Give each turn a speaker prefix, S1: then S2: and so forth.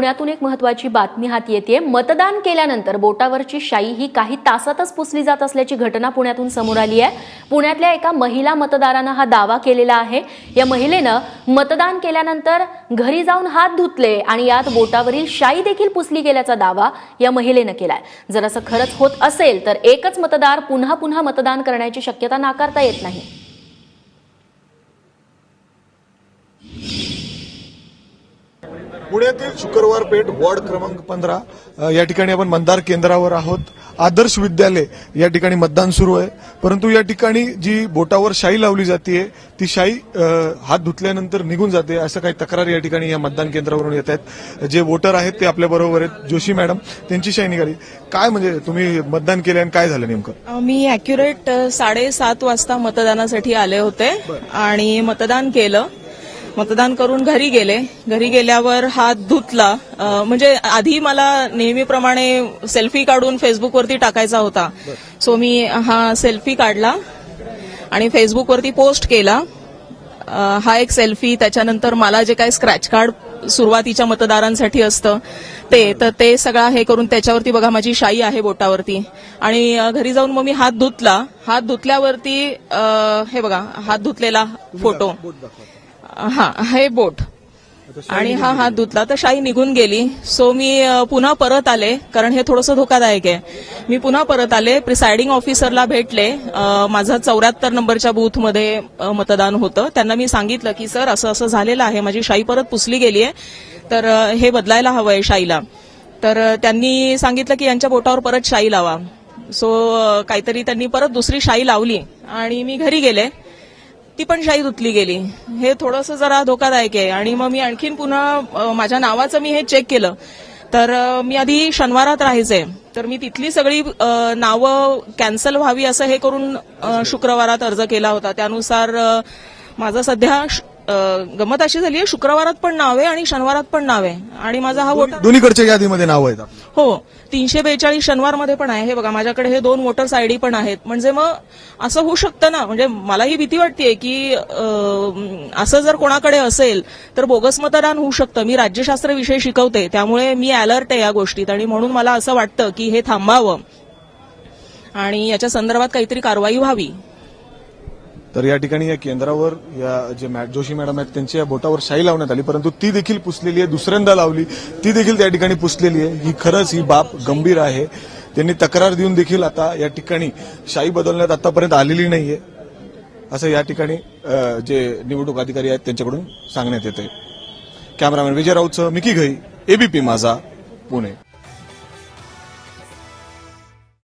S1: पुण्यातून एक महत्वाची बातमी हाती येते मतदान केल्यानंतर बोटावरची शाई ही काही तासातच पुसली जात असल्याची घटना पुण्यातून समोर आली आहे. पुण्यातल्या एका महिला मतदारानं हा दावा केलेला आहे. या महिलेनं मतदान केल्यानंतर घरी जाऊन हात धुतले आणि यात बोटावरील शाई देखील पुसली गेल्याचा दावा या महिलेनं केलाय. जर असं खरंच होत असेल तर एकच मतदार पुन्हा पुन्हा मतदान करण्याची शक्यता नाकारता येत नाही.
S2: पुण्यातील शुक्रवार पेठ वॉर्ड क्रमांक पंधरा या ठिकाणी आपण मतदार केंद्रावर आहोत. आदर्श विद्यालय या ठिकाणी मतदान सुरू आहे. परंतु या ठिकाणी जी बोटावर शाई लावली जाते ती शाई हात धुतल्यानंतर निघून जाते असं काही तक्रार या ठिकाणी या मतदान केंद्रावरून येत आहेत. जे वोटर आहेत ते आपल्या बरोबर आहेत. जोशी मॅडम त्यांची शाई निघाली. काय म्हणजे तुम्ही मतदान केले आणि काय झालं नेमकं?
S3: मी अॅक्युरेट साडेसात वाजता मतदानासाठी आले होते आणि मतदान केलं. मतदान करून घरी गेले. घरी गेल्यावर हात धुतला. म्हणजे आधी मला नेहमीप्रमाणे सेल्फी काढून फेसबुकवरती टाकायचा होता. सो मी हा सेल्फी काढला आणि फेसबुकवरती पोस्ट केला. हा एक सेल्फी त्याच्यानंतर मला जे काही स्क्रॅच कार्ड सुरुवातीच्या मतदारांसाठी असतं ते तर ते सगळं हे करून त्याच्यावरती बघा माझी शाई आहे बोटावरती. आणि घरी जाऊन मग मी हात धुतला. हात धुतल्यावरती हे बघा हात धुतलेला फोटो हा हे बोट. आणि हा हात धुतला तर शाई निघून गेली. सो मी पुन्हा परत आले कारण हे थोडंसं धोकादायक आहे. मी पुन्हा परत आले प्रिसाइडिंग ऑफिसरला भेटले. माझं चौऱ्याहत्तर नंबरच्या बूथमध्ये मतदान होतं. त्यांना मी सांगितलं की सर असं असं झालेलं आहे. माझी शाई परत पुसली गेली आहे तर हे बदलायला हवंय शाईला तर त्यांनी सांगितलं की यांच्या बोटावर परत शाई लावा. सो काहीतरी त्यांनी परत दुसरी शाई लावली. आणि मी घरी गेले. ती पण शाई धुतली गेली. हे थोडंसं जरा धोकादायक आहे. आणि मग मी आणखीन पुन्हा माझ्या नावाचं मी हे चेक केलं. तर मी आधी शनिवारात राहायचे. तर मी तिथली सगळी नावं कॅन्सल व्हावी असं हे करून शुक्रवारात अर्ज केला होता. त्यानुसार माझं सध्या गंमत अशी झाली आहे शुक्रवारात पण नाव आहे आणि शनिवारात पण नाव आहे. आणि माझा हा वोटर
S2: दोन्हीकडच्या यादीमध्ये नाव आहेत आपली.
S3: हो तीनशे बेचाळीस शनिवारमध्ये पण आहे. हे बघा माझ्याकडे हे दोन वोटर्स आयडी पण आहेत. म्हणजे मग असं होऊ शकतं ना? म्हणजे मलाही भीती वाटतेय की अं, असं जर कोणाकडे असेल तर बोगस मतदान होऊ शकतं. मी राज्यशास्त्र विषय शिकवते. त्यामुळे मी अलर्ट आहे या गोष्टीत. आणि म्हणून मला असं वाटतं की हे थांबावं. आणि याच्या संदर्भात काहीतरी कारवाई व्हावी.
S2: तर या ठिकाणी या केंद्रावर या जे जोशी मॅडम आहेत त्यांच्या या बोटावर शाई लावण्यात आली. परंतु ती देखील पुसलेली आहे दुसऱ्यांदा लावली. ती देखील त्या ठिकाणी पुसलेली आहे. ही खरंच ही बाब गंभीर आहे. त्यांनी तक्रार देऊन देखील आता या ठिकाणी शाई बदलण्यात आतापर्यंत आलेली नाहीये. असं या ठिकाणी जे निवडणूक अधिकारी आहेत त्यांच्याकडून सांगण्यात येते कॅमेरामॅन विजय राऊतचं मिकी घई एबीपी माझा पुणे.